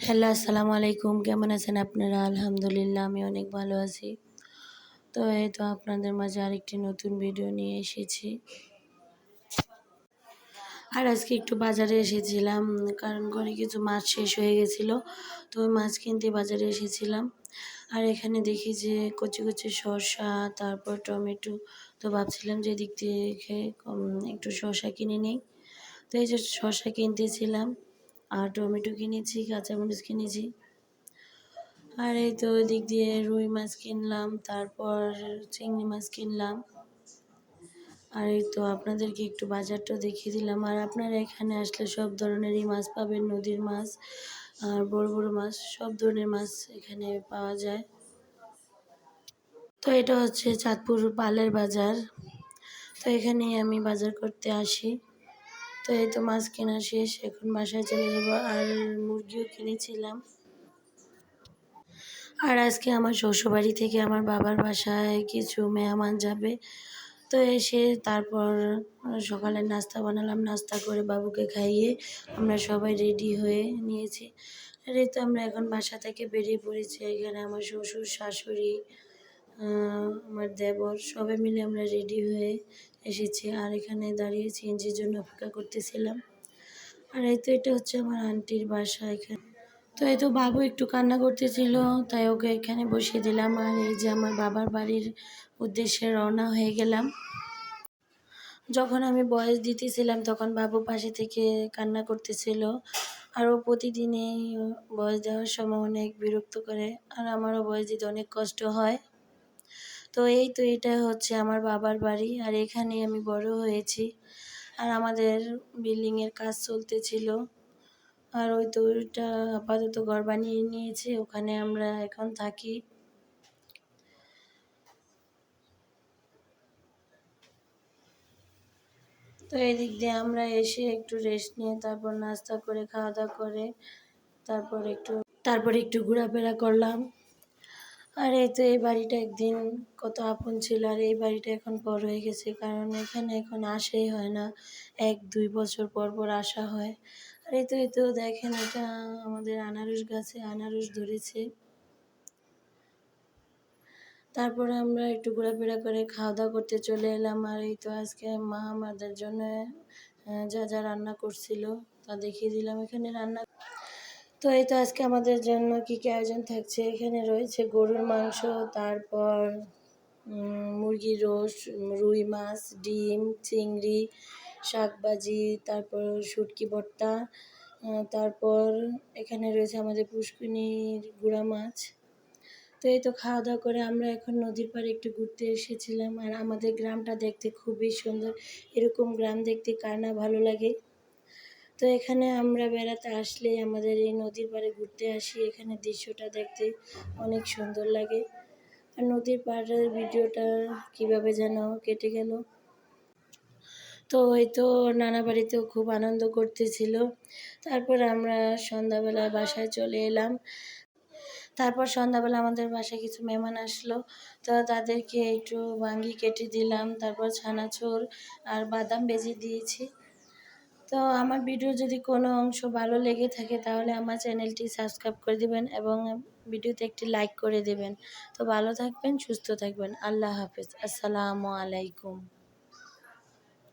Hello, আসসালামু আলাইকুম। কেমন আছেন আপনারা? আলহামদুলিল্লাহ, আমি অনেক ভালো আছি। তো এই তো আপনাদের মাঝে আরেকটি নতুন ভিডিও নিয়ে এসেছি। আর আজকে একটু বাজারে এসেছিলাম, কারণ ঘরে কিছু মাছ শেষ হয়ে গেছিল, তো ওই মাছ কিনতে বাজারে এসেছিলাম। আর এখানে দেখি যে কচি কচি শসা, তারপর টমেটো, তো ভাবছিলাম যে দিক থেকে একটু শসা কিনে নিই। তো এই যে শসা কিনতেছিলাম আর টমেটো কিনেছি, কাঁচামরিচ কিনেছি। আর এই তো দিক দিয়ে রুই মাছ কিনলাম, তারপর চিংড়ি মাছ কিনলাম। আর এই তো আপনাদেরকে একটু বাজারটা দেখিয়ে দিলাম। আর আপনারা এখানে আসলে সব ধরনেরই মাছ পাবেন, নদীর মাছ, আর বড় বড় মাছ, সব ধরনের মাছ এখানে পাওয়া যায়। তো এটা হচ্ছে চাঁদপুর পালের বাজার। তো এখানেই আমি বাজার করতে আসি। তো এই তো মাছ কেনা শেষ, এখন বাসায় চলে যাব আর মুরগিও কিনেছিলাম। আর আজকে আমার শ্বশুরবাড়ি থেকে আমার বাবার বাসায় কিছু মেহমান যাবে। তো এসে তারপর সকালে নাস্তা বানালাম, নাস্তা করে বাবুকে খাইয়ে আমরা সবাই রেডি হয়ে নিয়েছি। এই তো আমরা এখন বাসা থেকে বেরিয়ে পড়েছি, এখানে আমার শ্বশুর, শাশুড়ি আমার দেবর সবাই মিলে আমরা রেডি হয়ে এসেছি আর এখানে দাঁড়িয়ে সিএনজির জন্য অপেক্ষা করতেছিলাম। আর এই তো এটা হচ্ছে আমার আন্টির বাসা এখানে। তো এই তো বাবু একটু কান্না করতেছিল, তাই ওকে এখানে বসিয়ে দিলাম। আর এই যে আমার বাবার বাড়ির উদ্দেশ্যে রওনা হয়ে গেলাম। যখন আমি বয়স দিতেছিলাম তখন বাবু পাশে থেকে কান্না করতেছিল। আর ও প্রতিদিনই বয়স দেওয়ার সময় অনেক বিরক্ত করে। আর আমারও বয়স দিতে অনেক কষ্ট হয়। তো এই তো এটা হচ্ছে আমার বাবার বাড়ি, আর এখানে আমি বড় হয়েছি। আর আমাদের বিল্ডিংয়ের কাজ চলতেছিল। আর ওই তো ওইটা আপাতত ঘর বানিয়ে নিয়েছে, ওখানে আমরা এখন থাকি। তো এই দিক দিয়ে আমরা এসে একটু রেস্ট নিয়ে, তারপর নাস্তা করে খাওয়া দাওয়া করে, তারপর একটু তারপর একটু ঘোরাফেরা করলাম। আর এই তো এই বাড়িটা একদিন কত আপন ছিল আর এই বাড়িটা এখন পর হয়ে গেছে, কারণ এখানে এখন আসেই হয় না। এক, দুই বছর পর পর আসা হয়। আর এই তো এই তো, দেখেন এটা আমাদের আনারস গাছে আনারস ধরেছে। তারপরে আমরা একটু ঘোরাফেরা করে খাওয়া দাওয়া করতে চলে এলাম। আর এই তো আজকে মা আমাদের জন্য যা যা রান্না করছিল তা দেখিয়ে দিলাম। এখানে রান্না তো এই তো আজকে আমাদের জন্য কী কী আয়োজন থাকছে? এখানে রয়েছে গরুর মাংস, তারপর মুরগির রোস রুই মাছ, ডিম, চিংড়ি, শাকবাজি, তারপর শুটকি ভর্তা তারপর এখানে রয়েছে আমাদের পুষ্কিনির গুঁড়া মাছ। তো এই তো খাওয়া দাওয়া করে আমরা এখন নদীর পাড়ে একটু ঘুরতে এসেছিলাম। আর আমাদের গ্রামটা দেখতে খুবই সুন্দর। এরকম গ্রাম দেখতে কার না ভালো লাগে? তো এখানে আমরা বেড়াতে আসলে আমাদের এই নদীর পাড়ে ঘুরতে আসি। এখানে দৃশ্যটা দেখতে অনেক সুন্দর লাগে। আর নদীর পাড়ের ভিডিওটা কীভাবে যেন কেটে গেল। তো হয়তো নানা বাড়িতেও খুব আনন্দ করতেছিল। তারপর আমরা সন্ধ্যাবেলা বাসায় চলে এলাম। তারপর সন্ধ্যাবেলা আমাদের বাসায় কিছু মেহমান আসলো। তো তাদেরকে একটু ভাঙ্গি কেটে দিলাম। তারপর ছানাচুর আর বাদাম বেজে দিয়েছি। তো আমার ভিডিও যদি কোনো অংশ ভালো লেগে থাকে তাহলে আমার চ্যানেলটি সাবস্ক্রাইব করে দেবেন এবং ভিডিওতে একটি লাইক করে দেবেন। তো ভালো থাকবেন, সুস্থ থাকবেন। আল্লাহ হাফেজ। আসসালামু আলাইকুম।